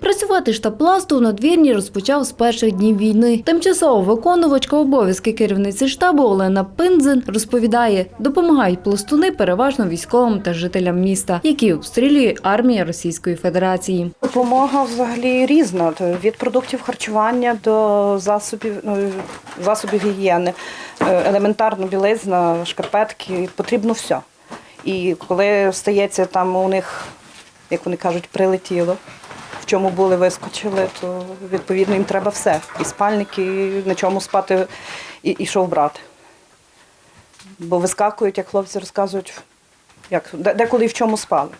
Працювати штаб пласту у надвірні розпочав з перших днів війни. Тимчасово виконувачка обов'язки керівниці штабу Олена Пиндзин розповідає, допомагають пластуни переважно військовим та жителям міста, які обстрілює армія Російської Федерації. Допомога взагалі різна від продуктів харчування до засобів ну, засобів гігієни, Е, елементарно білизна, шкарпетки, потрібно все. І коли стається там у них, як вони кажуть, прилетіло, в чому були, вискочили, то відповідно їм треба все. І спальники, і на чому спати, і, і що вбрати. Бо вискакують, як хлопці розказують, як, деколи і в чому спали.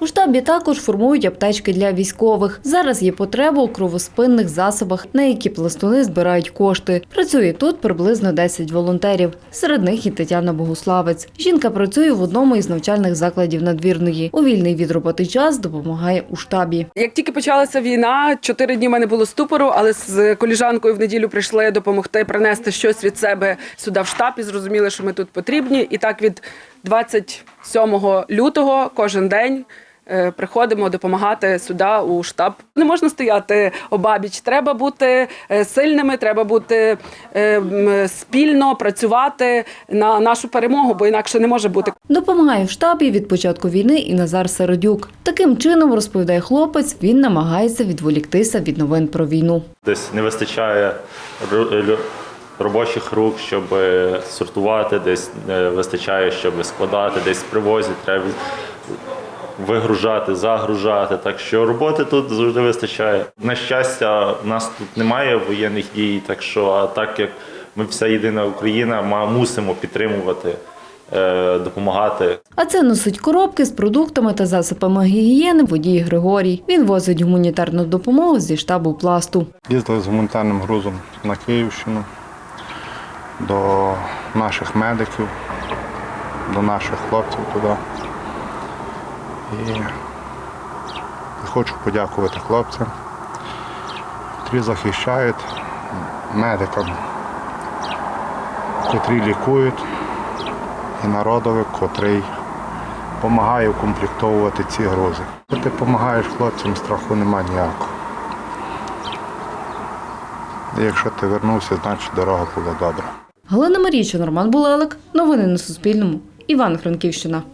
У штабі також формують аптечки для військових. Зараз є потреба у кровоспинних засобах, на які пластуни збирають кошти. Працює тут приблизно 10 волонтерів. Серед них і Тетяна Богуславець. Жінка працює в одному із навчальних закладів надвірної. У вільний від роботи час допомагає у штабі. Як тільки почалася війна, чотири дні в мене було ступору, але з коліжанкою в неділю прийшли допомогти принести щось від себе сюди в штаб і зрозуміли, що ми тут потрібні. І так від 27 лютого кожен день. е, Приходимо допомагати сюди у штаб. Не можна стояти обабіч. Треба бути е, сильними, треба бути е, спільно працювати на нашу перемогу, бо інакше не може бути. Допомагає в штабі від початку війни і Назар Середюк. Таким чином, розповідає хлопець, він намагається відволіктися від новин про війну. Десь не вистачає робочих рук, щоб е, сортувати, десь не вистачає, щоб складати, десь привозять, треба вигружати, загружати. Так що роботи тут завжди вистачає. На щастя, у нас тут немає воєнних дій, так що а так як ми вся єдина Україна, ми мусимо підтримувати, е, допомагати. А це носить коробки з продуктами та засобами гігієни водій Григорій. Він возить гуманітарну допомогу зі штабу пласту. Їздили з гуманітарним грузом на Київщину до наших медиків, до наших хлопців туди. І хочу подякувати хлопцям, які захищають медикам, котрі лікують, і народові, котрий допомагає укомплектовувати ці грузи. Ти допомагаєш хлопцям, страху немає ніякого. Якщо ти вернувся, значить дорога була добра. Галина Марійчина, Роман Булелик. Новини на Суспільному. Іван Франківщина.